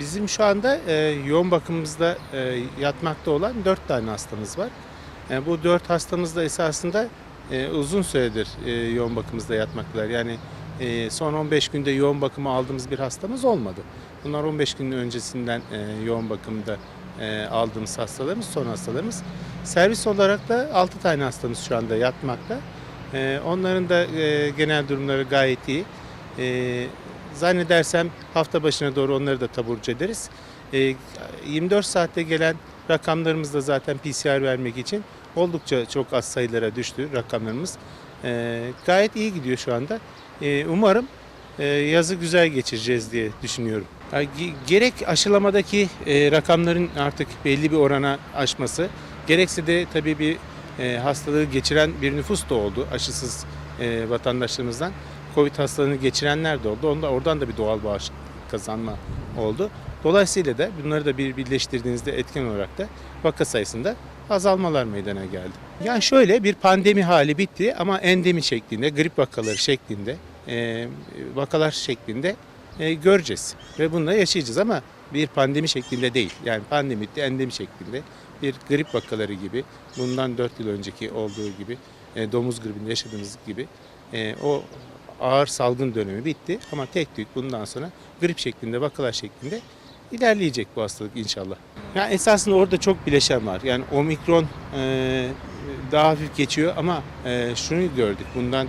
Bizim şu anda e, yoğun bakımımızda e, yatmakta olan 4 tane hastamız var. E, bu 4 hastamız da esasında e, uzun süredir e, yoğun bakımımızda yatmaktalar. Yani e, son 15 günde yoğun bakıma aldığımız bir hastamız olmadı. Bunlar 15 gün öncesinden e, yoğun bakımda e, aldığımız hastalarımız, son hastalarımız. Servis olarak da 6 tane hastamız şu anda yatmakta. E, onların da e, genel durumları gayet iyi. E, zannedersem hafta başına doğru onları da taburcu ederiz. E, 24 saatte gelen rakamlarımız da zaten PCR vermek için oldukça çok az sayılara düştü rakamlarımız. E, gayet iyi gidiyor şu anda. E, umarım e, yazı güzel geçireceğiz diye düşünüyorum. Gerek aşılamadaki e, rakamların artık belli bir orana aşması, gerekse de tabii bir e, hastalığı geçiren bir nüfus da oldu aşısız vatandaşlarımızdan. Covid hastalığını geçirenler de oldu. Onda, oradan da bir doğal bağış kazanma oldu. Dolayısıyla da bunları da bir birleştirdiğinizde etken olarak da vaka sayısında azalmalar meydana geldi. Yani şöyle bir pandemi hali bitti ama endemi şeklinde, grip vakaları şeklinde, e, vakalar şeklinde e, göreceğiz. Ve bununla yaşayacağız ama bir pandemi şeklinde değil. Yani pandemi bitti, endemi şeklinde bir grip vakaları gibi, bundan 4 yıl önceki olduğu gibi, e, domuz gribinde yaşadığımız gibi e, o ağır salgın dönemi bitti ama tek tük bundan sonra grip şeklinde, vakalar şeklinde ilerleyecek bu hastalık inşallah. Yani esasında orada çok bileşen var. Yani omikron e, daha hafif geçiyor ama e, şunu gördük bundan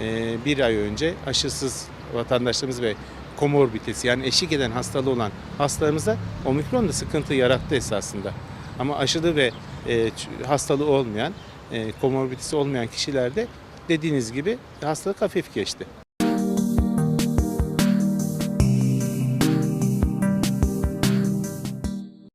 e, bir ay önce aşısız vatandaşlarımız ve komorbidesi yani eşlik eden hastalığı olan hastalarımızda omikron da sıkıntı yarattı esasında. Ama aşılı ve e, hastalığı olmayan, e, komorbidesi olmayan kişilerde dediğiniz gibi hastalık hafif geçti.